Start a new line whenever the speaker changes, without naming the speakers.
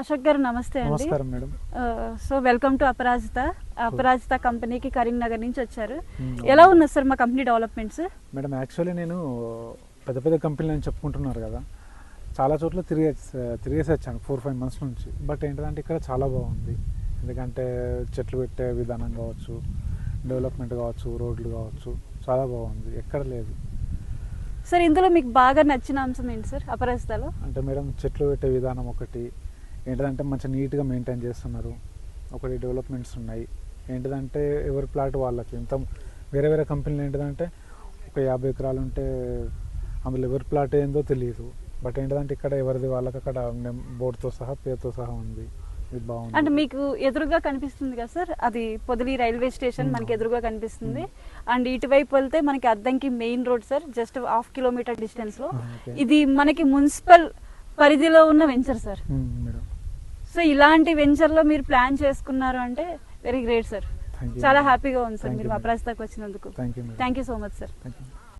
అశోక్ గారు నమస్తే అండి. So welcome to Aparajita. Aparajita కంపెనీకి కరీంనగర్ నుంచి వచ్చారు. ఎలా ఉన్నది సార్ మా కంపెనీ డెవలప్మెంట్స్?
మేడం యాక్చువల్లీ నేను పెద్ద పెద్ద కంపెనీలు అని చెప్పుకుంటున్నారు కదా. చాలా చోట్ల తిరిగేసి తిరిగేసి వచ్చాను ఫోర్ ఫైవ్ మంత్స్ నుంచి. బట్ ఏంటంటే ఇక్కడ చాలా బాగుంది. ఎందుకంటే చెట్లు పెట్టే విధానం కావచ్చు డెవలప్మెంట్ కావచ్చు రోడ్లు కావచ్చు చాలా బాగుంది. ఎక్కడ లేదు.
సార్ ఇందులో మీకు బాగా నచ్చిన అంశం ఏంటి సార్ అపరాజితలో?
అంటే మేడం చెట్లు పెట్టే విధానం ఒకటి ఏంటంటే మంచి నీట్గా మెయింటైన్ చేస్తున్నారు. ఒకటి డెవలప్మెంట్స్ ఉన్నాయి. ఏంటిదంటే ఎవరి ప్లాట్ వాళ్ళకి? ఇంత వేరే వేరే కంపెనీలు ఏంటిదంటే ఒక యాభై ఎకరాలు ఉంటే అందులో ఎవరి ప్లాట్ ఏందో తెలియదు బట్ ఏంటిదంటే ఇక్కడ ఎవరిది వాళ్ళకి అక్కడ బోర్డుతో సహా పేరుతో సహా ఉంది. ఇది
అంటే
బాగుంది
మీకు ఎదురుగా కనిపిస్తుంది కదా సార్? అది పొదిలి రైల్వే స్టేషన్. మనకి ఎదురుగా కనిపిస్తుంది. అండ్ ఇటువైపు వెళ్తే మనకి Addanki main road sir just half kilometre
డిస్టెన్స్లో.
ఇది మనకి మున్సిపల్ పరిధిలో ఉన్న వెంచర్ సార్. సో ఇలాంటి వెంచర్లో మీరు ప్లాన్ చేసుకున్నారు అంటే వెరీ గ్రేట్ సార్. చాలా హ్యాపీగా ఉంది సార్ మీరు మా. ప్రస్తుతానికి వచ్చినందుకు.
Thank you
so much sir.